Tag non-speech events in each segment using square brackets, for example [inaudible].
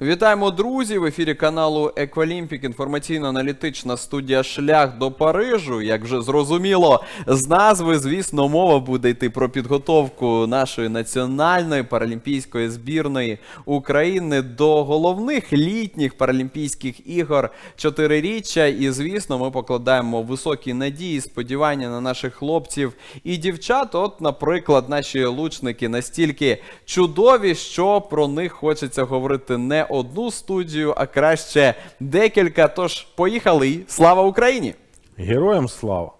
Вітаємо, друзі! В ефірі каналу Еквалімпік. Інформаційно-аналітична студія Шлях до Парижу. Як вже зрозуміло, з назви, звісно, мова буде йти про підготовку нашої національної паралімпійської збірної України до головних літніх паралімпійських ігор чотириріччя. І, звісно, ми покладаємо високі надії, сподівання на наших хлопців і дівчат. От, наприклад, наші лучники настільки чудові, що про них хочеться говорити не одну студію, а краще декілька. Тож поїхали. Слава Україні! Героям слава!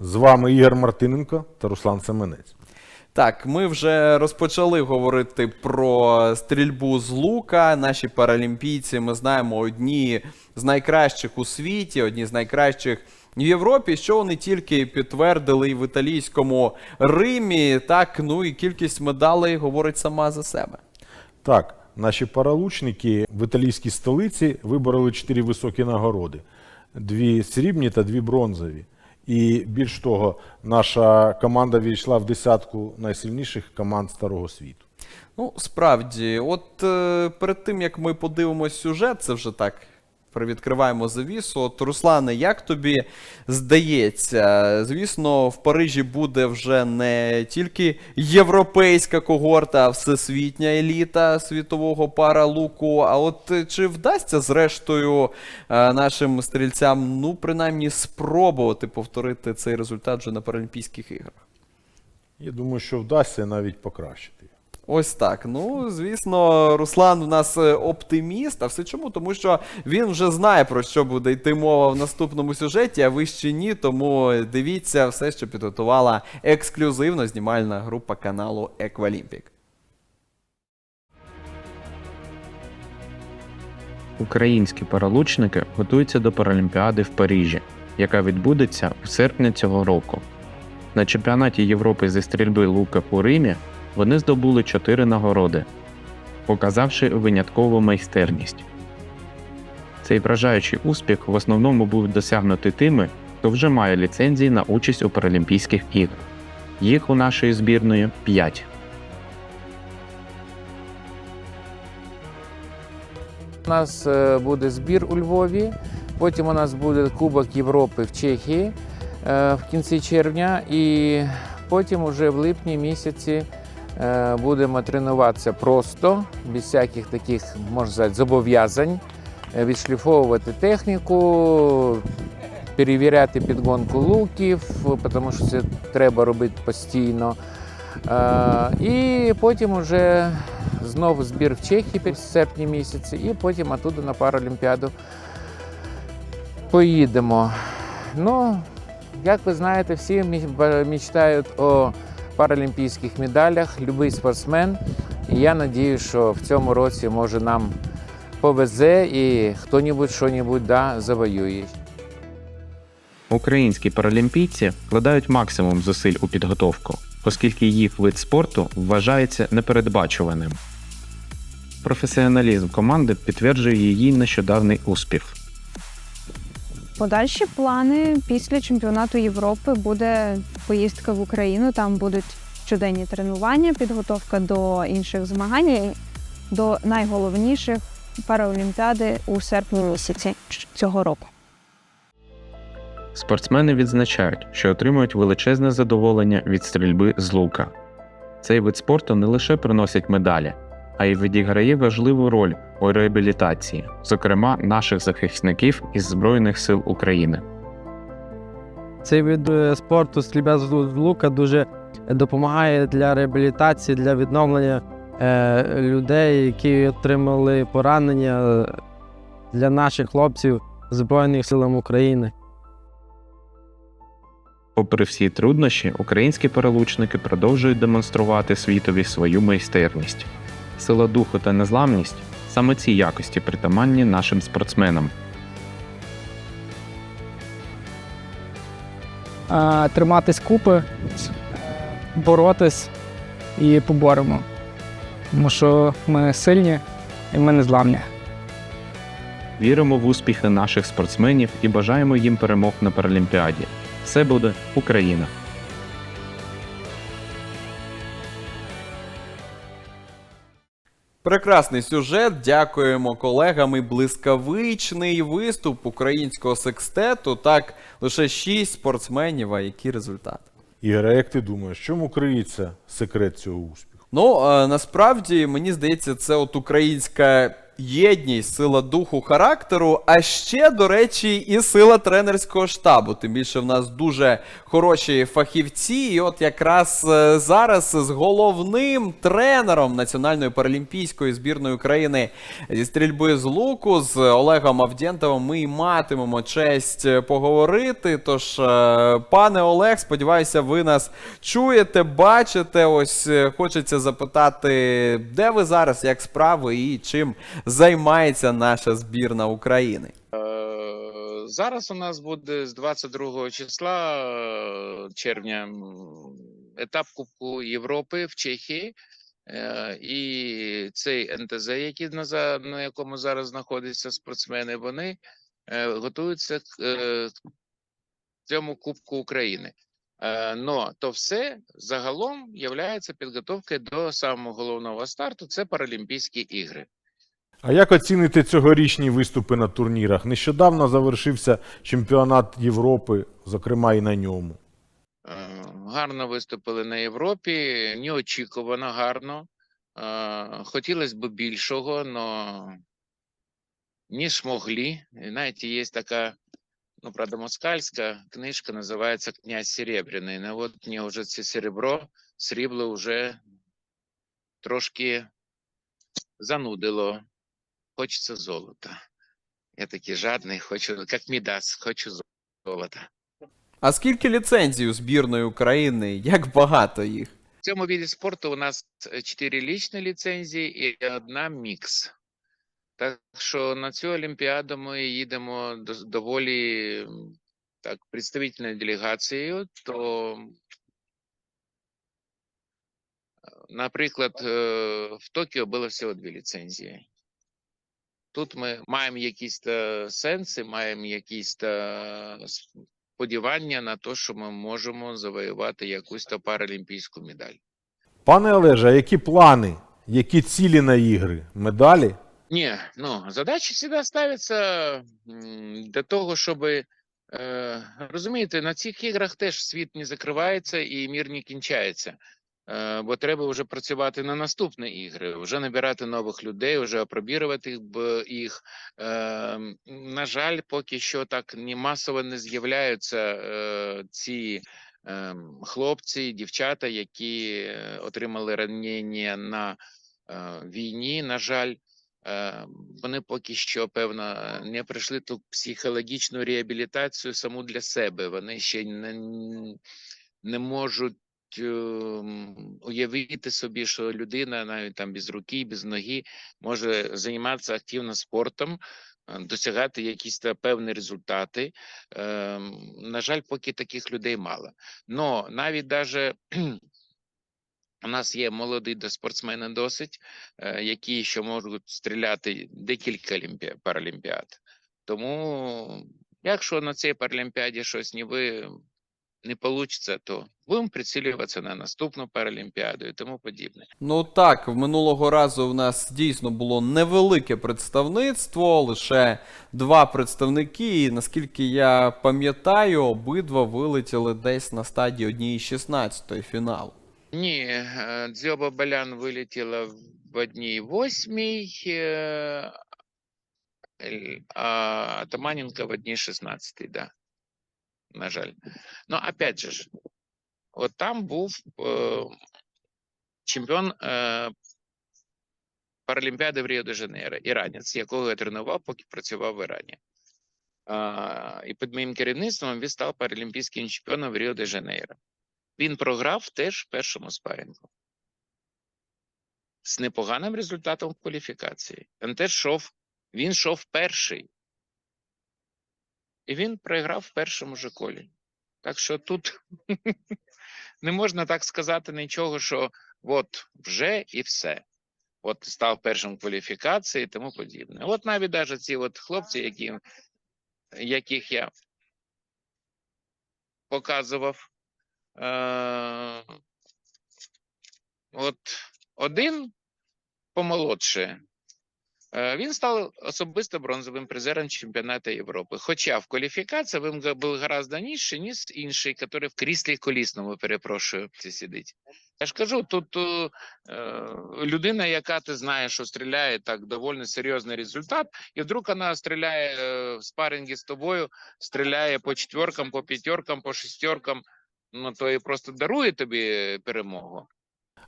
З вами Ігор Мартиненко та Руслан Семенець. Так, ми вже розпочали говорити про стрільбу з лука. Наші паралімпійці, ми знаємо, одні з найкращих у світі, одні з найкращих в Європі, що вони тільки підтвердили і в італійському Римі. Так, ну і кількість медалей говорить сама за себе. Так, наші паралучники в італійській столиці вибороли чотири високі нагороди: дві срібні та дві бронзові. І більш того, наша команда війшла в десятку найсильніших команд старого світу. Ну, справді, от е, перед тим як ми подивимось сюжет, це вже так. Привідкриваємо завісу. От, Руслане, як тобі здається, звісно, в Парижі буде вже не тільки європейська когорта, а всесвітня еліта світового паралуку. А от е, чи вдасться зрештою е, нашим стрільцям, ну, принаймні, спробувати повторити цей результат вже на Паралімпійських іграх? Я думаю, що вдасться навіть покращити. Ось так. Ну, звісно, Руслан у нас е, оптиміст. А все чому? Тому що він вже знає, про що буде йти мова в наступному сюжеті, а ви ще ні. Тому дивіться все, що підготувала ексклюзивно знімальна група каналу Еквалімпік. Українські паралучники готуються до Паралімпіади в Парижі, яка відбудеться у серпні цього року. На чемпіонаті Європи зі стрільби лука у Римі вони здобули чотири нагороди, показавши виняткову майстерність. Цей вражаючий успіх в основному був досягнутий тими, хто вже має ліцензії на участь у Паралімпійських іграх. Їх у нашої збірної 5. У нас е, буде збір у Львові, потім у нас буде Кубок Європи в Чехії е, в кінці червня, і потім уже в липні місяці будемо тренуватися просто, без всяких таких, можна сказати, зобов'язань, е, відшліфовувати техніку, перевіряти підгонку луків, тому що це треба робити постійно. Е, І потім уже знову збір в Чехії в серпні місяці, і потім оттуда на Паралімпіаду поїдемо. Ну, як ви знаєте, всі мечтають о паралімпійських медалях, будь-який спортсмен. І я сподіваюся, що в цьому році може нам повезе і хто-небудь що-небудь да, завоює. Українські паралімпійці вкладають максимум зусиль у підготовку, оскільки їх вид спорту вважається непередбачуваним. Професіоналізм команди підтверджує її нещодавний успіх. Подальші плани після чемпіонату Європи буде поїздка в Україну. Там будуть щоденні тренування, підготовка до інших змагань, до найголовніших параолімпіади у серпні місяці цього року. Спортсмени відзначають, що отримують величезне задоволення від стрільби з лука. Цей вид спорту не лише приносить медалі, а й відіграє важливу роль у реабілітації, зокрема наших захисників із Збройних сил України. Цей вид е, спорту стрільба з лука дуже допомагає для реабілітації, для відновлення е, людей, які отримали поранення е, для наших хлопців Збройних сил України. Попри всі труднощі, українські перелучники продовжують демонструвати світові свою майстерність. Сила духу та незламність саме ці якості притаманні нашим спортсменам. триматись купи, боротись і поборемо. Тому що ми сильні і ми незламні. Віримо в успіхи наших спортсменів і бажаємо їм перемог на Паралімпіаді. Все буде Україна! Прекрасний сюжет. Дякуємо колегам. І блискавичний виступ українського секстету. Так, лише шість спортсменів. А який результат? Ігоре, як ти думаєш, чому криється секрет цього успіху? Ну е, насправді мені здається, це от українська єдність, сила духу, характеру, а ще, до речі, і сила тренерського штабу. Тим більше в нас дуже хороші фахівці. І от якраз е, зараз з головним тренером Національної паралімпійської збірної України зі стрільби з луку з Олегом Авдєнтовим ми й матимемо честь е, поговорити. Тож, е, пане Олег, сподіваюся, ви нас чуєте, бачите. Ось хочеться запитати, де ви зараз, як справи і чим займається наша збірна України. Е, Зараз у нас буде з 22 числа е, червня етап Кубку Європи в Чехії. Е, І цей НТЗ, який на, на якому зараз знаходяться спортсмени, вони готуються к цьому Кубку України. Но то все загалом є підготовкою до самого головного старту це Паралімпійські ігри. А як оціните цьогорічні виступи на турнірах? Нещодавно завершився чемпіонат Європи, зокрема і на ньому. Е, Гарно виступили на Європі, неочікувано гарно. Е, Хотілося б більшого, але не змогли. Навіть є така, ну, правда, москальська книжка, називається Князь Серебряний. Ну, от мені вже це серебро, срібло вже трошки занудило. Хочеться золота. Я такий жадний, хочу, як Мідас, хочу золота. А скільки ліцензій у збірної України? Як багато їх? В цьому виді спорту у нас чотири лічні ліцензії і одна мікс. Так що на цю Олімпіаду ми їдемо доволі так, представительною делегацією, то, наприклад, е, в Токіо було всього дві ліцензії. Тут ми маємо якісь та сенси, маємо якісь та сподівання на те, що ми можемо завоювати якусь та паралімпійську медаль. Пане Олеже, а які плани, які цілі на ігри? Медалі? Не, ну, задача всегда ставиться для того, щоб, е, розумієте, на цих іграх теж світ не закривається і мір не кінчається. Е, бо треба вже працювати на наступні ігри, вже набирати нових людей, вже опробірувати їх, б- їх. Е, на жаль, поки що так не масово не з'являються е, ці е, хлопці, дівчата, які е, отримали ранення на війні. На жаль, Е, Вони поки що, певно, не пройшли ту психологічну реабілітацію саму для себе. Вони ще не, не можуть ем, уявити собі, що людина навіть там без руки, без ноги може займатися активно спортом, е, досягати якісь та певні результати. Ем, На жаль, поки таких людей мало. Но навіть даже [clears throat] у нас є молоді до спортсмени досить, е, які ще можуть стріляти декілька паралімпіад. Тому, якщо на цій паралімпіаді щось не ви не вийде, то будемо прицілюватися на наступну паралімпіаду і тому подібне. Ну так, в минулого разу в нас дійсно було невелике представництво, лише два представники. І наскільки я пам'ятаю, обидва вилетіли десь на стадії однієї 16 фіналу. Ні, е, Дзьоба Балян вилетіла в одній восьмій, е, ель- а Таманенко в одній шістнадцятій, да. На жаль. Ну, опять же от там був е, чемпіон е, Паралімпіади в Ріо-де-Жанейро, іранець, якого я тренував, поки працював в Ірані. А, і під моїм керівництвом він став паралімпійським чемпіоном в Ріо-де-Жанейро. Він програв теж в першому спарингу. З непоганим результатом в кваліфікації. Він теж йшов, він йшов перший. І він програв в першому же колі. Так що тут [laughs] не можна так сказати нічого, що от вже і все. От став першим кваліфікації і тому подібне. От навіть навіть ці от хлопці, які, яких я показував, Е, От один помолодше. Е, Він став особисто бронзовим призером чемпіонату Європи. Хоча в кваліфікації він був гораздо нижче, ніж інший, який в кріслі колісному, перепрошую, сидить. Я ж кажу, тут е, людина, яка ти знаєш, що стріляє так доволі серйозний результат, і вдруг вона стріляє е, в спаррингі з тобою, стріляє по четверкам, по п'ятеркам, по шестеркам, ну то і просто дарує тобі перемогу.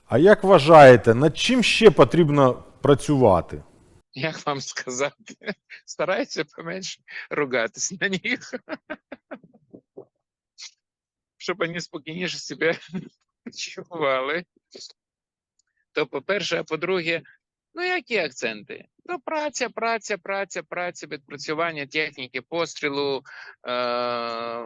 А як вважаєте, над чим ще потрібно працювати? [laughs] Як вам сказати, старайтеся поменше ругатись на них. Щоб вони спокійніше себе чували. То по-перше, а по-друге, ну які акценти? То праця, праця, праця, праця, відпрацювання техніки пострілу, е-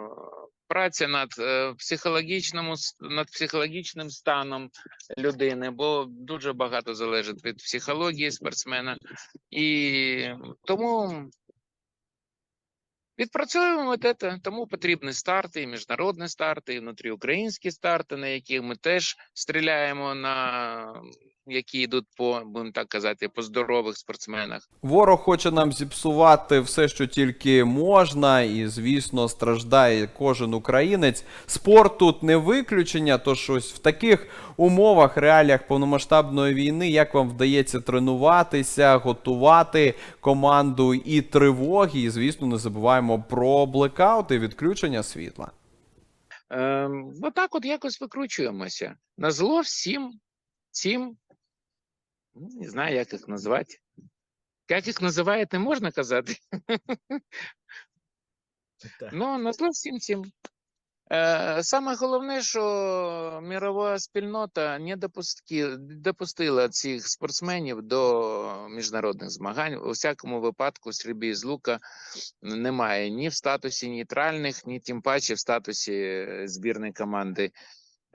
праця над е, психологічним, над психологічним станом людини, бо дуже багато залежить від психології спортсмена. І тому відпрацьовуємо от це, тому потрібні старти, і міжнародні старти, і внутріукраїнські старти, на яких ми теж стріляємо на які йдуть по, будемо так казати, по здорових спортсменах. Ворог хоче нам зіпсувати все, що тільки можна, і звісно страждає кожен українець. Спорт тут не виключення. Тож ось в таких умовах, реаліях повномасштабної війни, як вам вдається тренуватися, готувати команду і тривоги. І звісно, не забуваємо про блекаути, відключення світла. Ем, отак от якось викручуємося. На зло всім цим, не знаю, як їх назвати. Як їх називають, не можна казати. [laughs] Ну, на всім цим. Е, Саме головне, що мірова спільнота не допустила цих спортсменів до міжнародних змагань. У всякому випадку стрільбі з лука немає ні в статусі нейтральних, ні тим паче в статусі збірної команди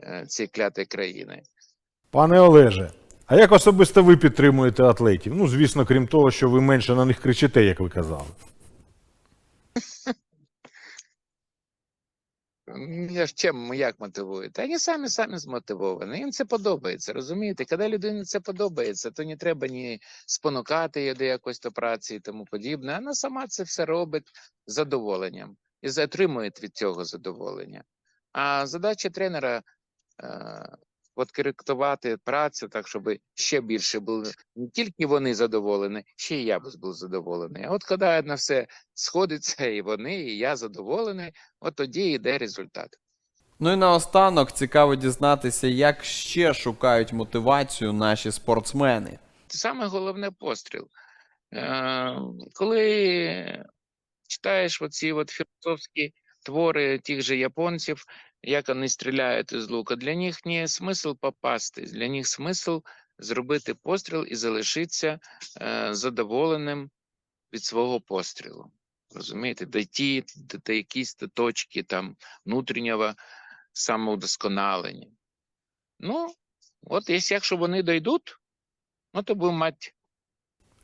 е, цієї клятої країни. Пане Олеже, а як особисто ви підтримуєте атлетів? Ну, звісно, крім того, що ви менше на них кричите, як ви казали. Я ж чим як мотивую? Та вони самі самі змотивовані. Їм це подобається. Розумієте? Коли людині це подобається, то не треба ні спонукати її до якоїсь то праці і тому подібне. Вона сама це все робить з задоволенням і затримує від цього задоволення. А задача тренера е, працю так, щоб ще більше були не тільки вони задоволені, ще й я був задоволений. А от коли на все сходиться, і вони, і я задоволений, от тоді йде результат. Ну і наостанок цікаво дізнатися, як ще шукають мотивацію наші спортсмени. Це саме головне постріл. Е, коли читаєш оці от філософські твори тих же японців, як вони стріляють із лука, для них не смисл попасти, для них смисл зробити постріл і залишитися е, задоволеним від свого пострілу. Розумієте, дійти до, якісь точки там внутрішнього самоудосконалення. Ну, от якщо вони дійдуть, ну то будемо мати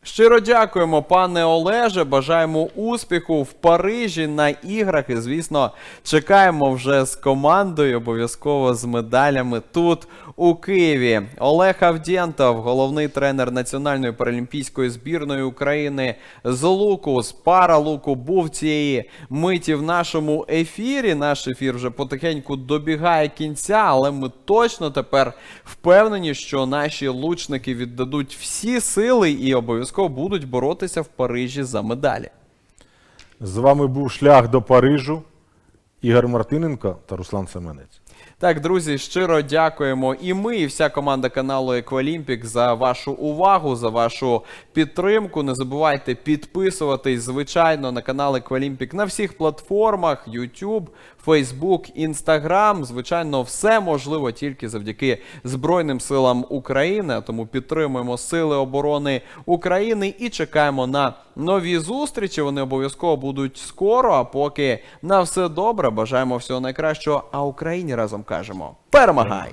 Щиро дякуємо, пане Олеже. Бажаємо успіху в Парижі на іграх. І, звісно, чекаємо вже з командою, обов'язково з медалями тут, у Києві. Олег Авдєнтов, головний тренер Національної паралімпійської збірної України з луку, з паралуку, був цієї миті в нашому ефірі. Наш ефір вже потихеньку добігає кінця, але ми точно тепер впевнені, що наші лучники віддадуть всі сили і обов'язково будуть боротися в Парижі за медалі. З вами був шлях до Парижу. Ігор Мартиненко та Руслан Семенець. Так, друзі, щиро дякуємо і ми, і вся команда каналу Еквалімпік за вашу увагу, за вашу підтримку. Не забувайте підписуватись, звичайно, на канал Еквалімпік на всіх платформах: YouTube, Facebook, Instagram. Звичайно, все можливо тільки завдяки Збройним силам України. Тому підтримуємо Сили оборони України і чекаємо на нові зустрічі. Вони обов'язково будуть скоро. А поки на все добре, бажаємо всього найкращого. А Україні разом кажемо: перемагай!